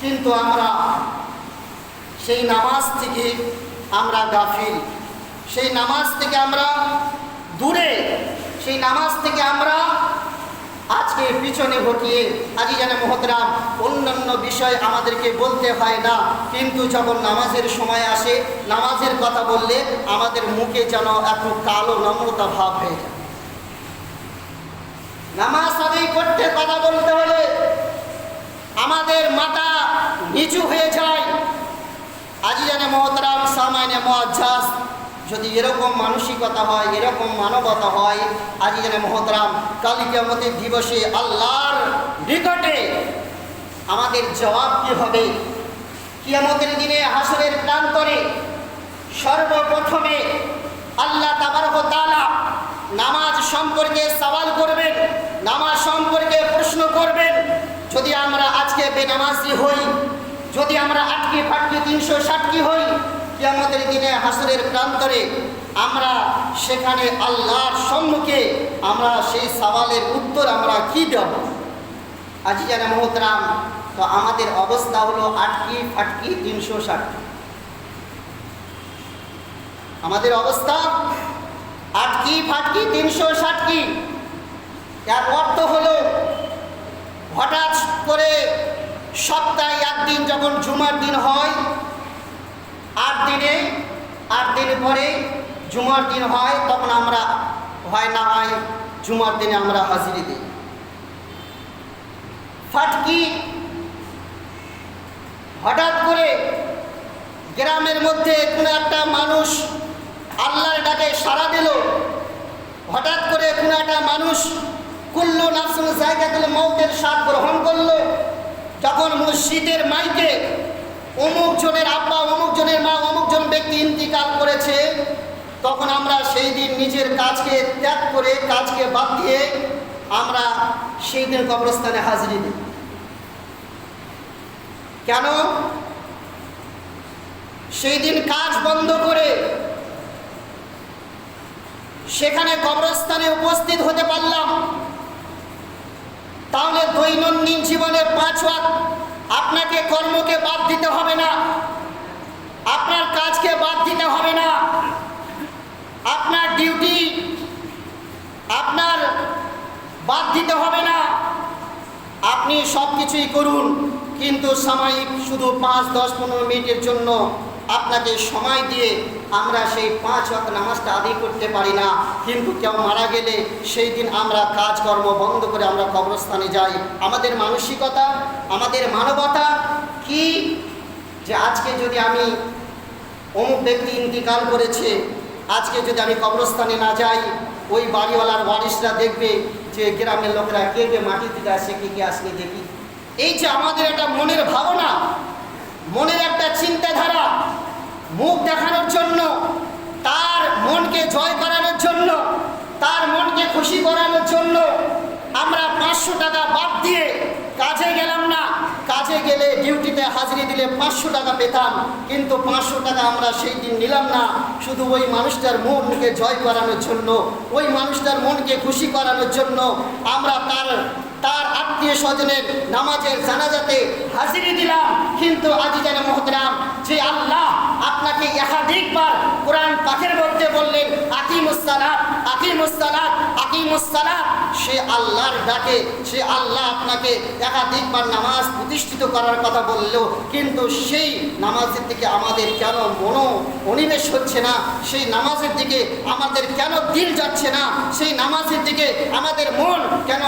কিন্তু আমরা সেই নামাজ থেকে আমরা গাফিল। সেই নামাজ থেকে আমরা দূরে, সেই নামাজ থেকে আমরা আজকে পিছনে ঘটিয়ে আজই যেন মহতরাম, অন্যান্য বিষয় আমাদেরকে বলতে হয় না, কিন্তু যখন নামাজের সময় আসে, নামাজের কথা বললে আমাদের মুখে যেন এত কালো নম্রতা ভাব হয়ে যায়। নামাজ আদায় করতে কথা বলতে হলে আমাদের মাথা নিচু হয়ে যায়। আজি জানে মহতরাম, সামাইনে মহাজাস যদি এরকম মানসিকতা হয়, এরকম মানবতা হয়, আজি জানে মহতরাম কালী কিয়ামতের দিবসে আল্লাহর নিকটে আমাদের জবাব কি হবে? কিয়ামতের দিনে হাসরের প্রান্তরে সর্বপ্রথমে আল্লাহ তাবারক তাআলা নামাজ সম্পর্কে সওয়াল করবেন। নামাজ সম্পর্কে যদি আমরা আজকে বেনামাজি হই, যদি আমরা আটকে ফাটকে তিনশো ষাটকি হই কি আমাদের দিনে হাসরের প্রান্তরে আমরা সেখানে আল্লাহর সম্মুখে আমরা সেই সওয়ালের উত্তর আমরা কি দেব? আজি জানে মহতরাম, তো আমাদের অবস্থা হলো আটকি ফাটকি তিনশো ষাটকি আমাদের অবস্থা আটকি ফাটকি তিনশো ষাটকি। এর অর্থ হলো হঠাৎ করে সপ্তাহে একদিন যখন জুমার দিন হয়, আট দিনে, আট দিন পরে জুমার দিন হয়, তখন আমরা হয় না হয় জুমার দিনে আমরা হাজিরি দিই। ফাটকি হঠাৎ করে গ্রামের মধ্যে কোনো একটা মানুষ আল্লাহর ডাকে সাড়া দিল। হঠাৎ করে কোনো একটা মানুষ নাফসুল জায়গাতুল মৌতের স্বাদ গ্রহণ করল। যখন মসজিদের মাইকে অমুক জনের আব্বা, অমুক জনের মা, অমুক জন ব্যক্তি ইন্তিকাল করেছে, তখন আমরা সেই দিন নিজের কাজকে ত্যাগ করে, কাজকে বাদ দিয়ে আমরা সেই দিন কবরস্থানে হাজিরি দিই কেন? সেই দিন কাজ বন্ধ করে সেখানে কবরস্থানে উপস্থিত হতে পারলাম। কর্মকে বাদ দিতে হবে না। আপনার কাজকে বাদ দিতে হবে না। আপনার ডিউটি আপনার বাদ দিতে হবে না। আপনি সব কিছুই করুন, কিন্তু সাময়িক শুধু পাঁচ, দশ, পনেরো মিনিটের জন্য আপনাকে সময় দিয়ে আমরা সেই পাঁচ ওয়াক্ত নামাজটা আদি করতে পারি না। কিন্তু কেউ মারা গেলে সেই দিন আমরা কাজকর্ম বন্ধ করে আমরা কবরস্থানে যাই। আমাদের মানসিকতা, আমাদের মানবতা কি? যে আজকে যদি আমি অমুক ব্যক্তি ইন্তিকাল করেছে, আজকে যদি আমি কবরস্থানে না যাই, ওই বাড়িওয়ালার ওয়ারিসরা দেখবে যে গ্রামের লোকেরা কে কে মাটি দিতে আসে কে কে আসলে দেখি। এই যে আমাদের একটা মনের ভাবনা মনের একটা চিন্তাধারা, মুখ দেখানোর জন্য, তার মনকে জয় করানোর জন্য, তার মনকে খুশি করানোর জন্য আমরা পাঁচশো টাকা বাদ দিয়ে কাজে গেলাম না। কাজে গেলে ডিউটিতে হাজিরি দিলে পাঁচশো টাকা পেতাম, কিন্তু পাঁচশো টাকা আমরা সেই দিন নিলাম না। শুধু ওই মানুষটার মনকে জয় করানোর জন্য, ওই মানুষটার মনকে খুশি করানোর জন্য আমরা তার তার আত্মীয় স্বজনের নামাজের জানাজাতে হাজিরি দিলাম। কিন্তু আজি যেন মহতরাম, যে আল্লাহ আপনাকে একাধিকবার কোরআন পাখের মধ্যে বললেন আকিমুসালাত আকিমুসালাত আকিমুসালাত সে আল্লাহর ডাকে, সে আল্লাহ আপনাকে একাধিকবার নামাজ প্রতিষ্ঠিত করার কথা বললেও, কিন্তু সেই নামাজের দিকে আমাদের কেন মনো অনিবেশ হচ্ছে না? সেই নামাজের দিকে আমাদের কেন দিল যাচ্ছে না? সেই নামাজের দিকে আমাদের মন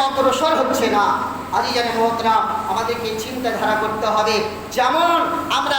অগ্রসর হচ্ছে না। আজ জানে মহতরা আমাদেরকে চিন্তাধারা করতে হবে। যেমন আমরা